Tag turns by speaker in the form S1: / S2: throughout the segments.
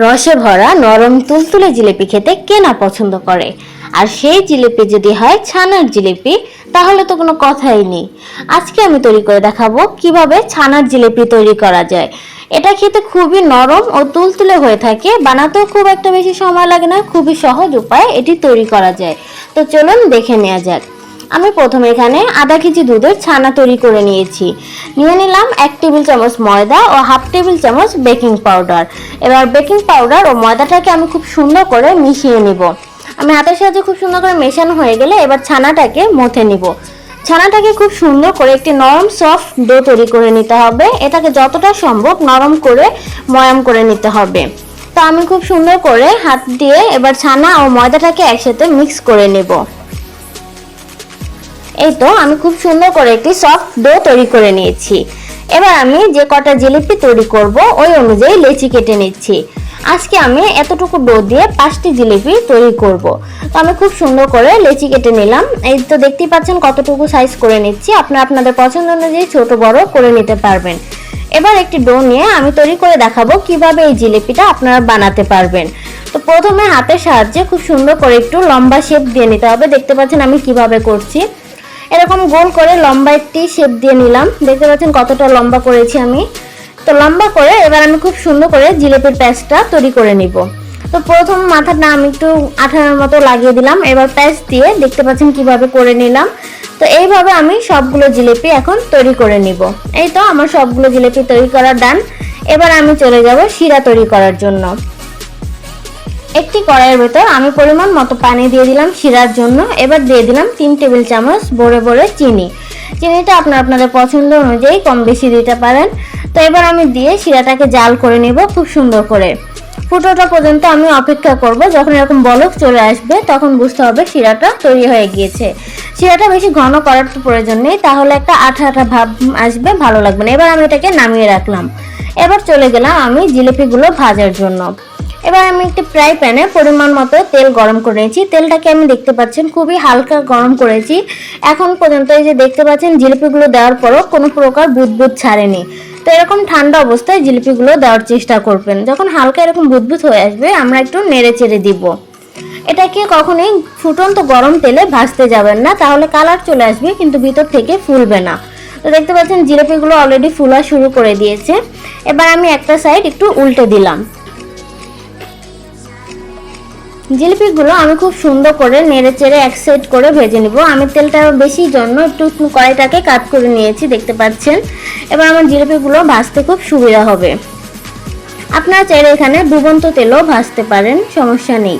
S1: রসে ভরা নরম তুলতুলে জিলিপি খেতে কে না পছন্দ করে। আর সেই জিলিপি যদি হয় ছানার জিলিপি, তাহলে তো কোনো কথাই নেই। আজকে আমি তৈরি করে দেখাবো কীভাবে ছানার জিলিপি তৈরি করা যায়। এটা খেতে খুবই নরম ও তুলতুলে হয়ে থাকে, বানাতেও খুব একটা বেশি সময় লাগে না, খুবই সহজ উপায় এটি তৈরি করা যায়। তো চলুন দেখে নেওয়া যাক। আমি প্রথমে এখানে আধা কেজি দুধের ছানা তৈরি করে নিয়েছি। নিয়ে নিলাম এক টেবিল চামচ ময়দা ও হাফ টেবিল চামচ বেকিং পাউডার। এবার বেকিং পাউডার ও ময়দাটাকে আমি খুব সুন্দর করে মিশিয়ে নিব। আমি হাতের সাহায্যে খুব সুন্দর করে মেশানো হয়ে গেলে এবার ছানাটাকে মথে নিব। ছানাটাকে খুব সুন্দর করে একটি নরম, সফট ডো তৈরি করে নিতে হবে। এটাকে যতটা সম্ভব নরম করে ময়াম করে নিতে হবে। তো আমি খুব সুন্দর করে হাত দিয়ে এবার ছানা ও ময়দাটাকে একসাথে মিক্স করে নেব। এই তো আমি খুব সুন্দর করে একটি সফট ডো তৈরি করে নিয়েছি। এবার আমি যে কটা জিলিপি তৈরি করব, ওই অনুযায়ী লেচি কেটে নিচ্ছি। আজকে আমি এতটুকু ডো দিয়ে পাঁচটি জিলিপি তৈরি করব। তো আমি খুব সুন্দর করে লেচি কেটে নিলাম। এই তো দেখতেই পাচ্ছেন কতটুকু সাইজ করে নিচ্ছি। আপনারা আপনাদের পছন্দ অনুযায়ী ছোট, বড় করে নিতে পারবেন। এবার একটি ডো নিয়ে আমি তৈরি করে দেখাবো কীভাবে এই জিলিপিটা আপনারা বানাতে পারবেন। তো প্রথমে হাতের সাহায্যে খুব সুন্দর করে একটু লম্বা শেপ দিয়ে নিতে হবে। দেখতে পাচ্ছেন আমি কীভাবে করছি। এরকম গোল করে লম্বা একটি শেপ দিয়ে নিলাম। দেখতে পাচ্ছেন কতটা লম্বা করেছি আমি। তো লম্বা করে এবার আমি খুব সুন্দর করে জিলেপির প্যাচটা তৈরি করে নিব। তো প্রথম মাথাটা আমি একটু আঠানোর মতো লাগিয়ে দিলাম। এবার প্যাচ দিয়ে দেখতে পাচ্ছেন কীভাবে করে নিলাম। তো এইভাবে আমি সবগুলো জিলিপি এখন তৈরি করে নিব। এই তো আমার সবগুলো জিলিপি তৈরি করা ডান এবার আমি চলে যাব শিরা তৈরি করার জন্য। একটি কড়াইয়ের ভেতর আমি পরিমাণ মতো পানি দিয়ে দিলাম শিরার জন্য। এবার দিয়ে দিলাম তিন টেবিল চামচ বড়ে বড়ে চিনি। চিনিটা আপনার আপনাদের পছন্দ অনুযায়ী কম বেশি দিতে পারেন। তো এবার আমি দিয়ে শিরাটাকে জাল করে নেব খুব সুন্দর করে। ফুটোটা পর্যন্ত আমি অপেক্ষা করব, যখন এরকম বলক চলে আসবে, তখন বুঝতে হবে শিরাটা তৈরি হয়ে গিয়েছে। শিরাটা বেশি ঘন করার প্রয়োজন নেই, তাহলে একটা আঠা আঠা ভাব আসবে, ভালো লাগবে না। এবার আমি এটাকে নামিয়ে রাখলাম। এবার চলে গেলাম আমি জিলিপিগুলো ভাজার জন্য। এবার আমি একটি ফ্রাই প্যানে পরিমাণ মতো তেল গরম করে নিয়েছি। তেলটাকে আমি দেখতে পাচ্ছেন খুবই হালকা গরম করেছি। এখন পর্যন্ত এই যে দেখতে পাচ্ছেন, জিলিপিগুলো দেওয়ার পরও কোনো প্রকার বুদবুদ ছাড়েনি। তো এরকম ঠান্ডা অবস্থায় জিলিপিগুলো দেওয়ার চেষ্টা করবেন। যখন হালকা এরকম বুদবুদ হয়ে আসবে, আমরা একটু নেড়ে চেড়ে দিব। এটাকে কখনোই ফুটন্ত গরম তেলে ভাজতে যাবেন না, তাহলে কালার চলে আসবে, কিন্তু ভিতর থেকে ফুলবে না। তো দেখতে পাচ্ছেন, জিলিপিগুলো অলরেডি ফুলা শুরু করে দিয়েছে। এবার আমি একটা সাইড একটু উল্টে দিলাম। জিলিপিগুলো আমি খুব সুন্দর করে নেড়ে চেড়ে এক সাইড করে ভেজে নিব। আমি তেলটা বেশি জন্য একটু কড়াইটাকে কাট করে নিয়েছি, দেখতে পাচ্ছেন। এবার আমার জিলিপিগুলো ভাজতে খুব সুবিধা হবে। আপনারা চাইলে এখানে ডুবন্ত তেলও ভাজতে পারেন, সমস্যা নেই।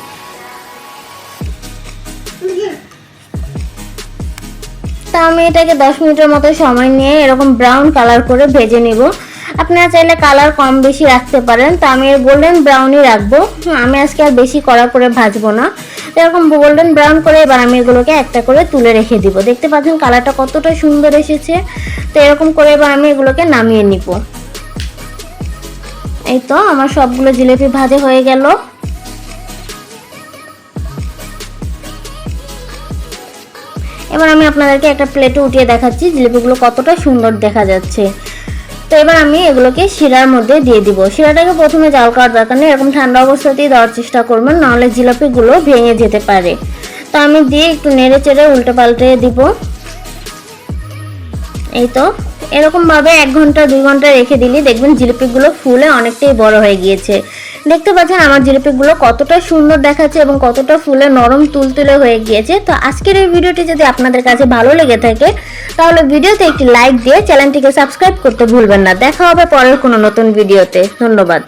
S1: তা আমি এটাকে দশ মিনিটের মতো সময় নিয়ে এরকম ব্রাউন কালার করে ভেজে নিব। আপনারা চাইলে কালার কম বেশি রাখতে পারেন, তো আমি গোল্ডেন ব্রাউনই রাখব। আমি আজকে আর বেশি কড়া করে ভাজবো না। এরকম গোল্ডেন ব্রাউন করে এবার আমি এগুলোকে একটা করে তুলে রেখে দিব। দেখতে পাচ্ছেন কালারটা কতটা সুন্দর এসেছে। তো এরকম করে এবার আমি এগুলোকে নামিয়ে নিব। এই তো আমার সবগুলো জিলেপি ভাজে হয়ে গেল। এবার আমি আপনাদেরকে একটা প্লেটে উঠিয়ে দেখাচ্ছি, জিলিপিগুলো কতটা সুন্দর দেখা যাচ্ছে। তো এবার আমি এগুলোকে শিরার মধ্যে দিয়ে দিব। শিরাটাকে প্রথমে জাল করার দরকার নেই, এরকম ঠান্ডা অবস্থাতেই দেওয়ার চেষ্টা করবেন নাহলে জিলাপিগুলো ভেঙে যেতে পারে। তো আমি দিয়ে একটু নেড়ে চেড়ে উল্টে পাল্টে দিব। এই তো। এরকম ভাবে এক ঘণ্টা, দুই ঘণ্টা রেখে দিলে, দেখবেন জিলিপিগুলো ফুলে অনেকটাই বড় হয়ে গিয়েছে। দেখতে পাচ্ছেন আমার জিলিপিগুলো কতটা সুন্দর দেখাচ্ছে এবং কতটা ফুলে নরম, তুলতুলে হয়ে গিয়েছে। তো আজকের এই ভিডিওটি যদি আপনাদের কাছে ভালো লেগে থাকে, তাহলে ভিডিওতে একটি লাইক দিয়ে চ্যানেলটিকে সাবস্ক্রাইব করতে ভুলবেন না। দেখা হবে পরের কোনো নতুন ভিডিওতে। ধন্যবাদ।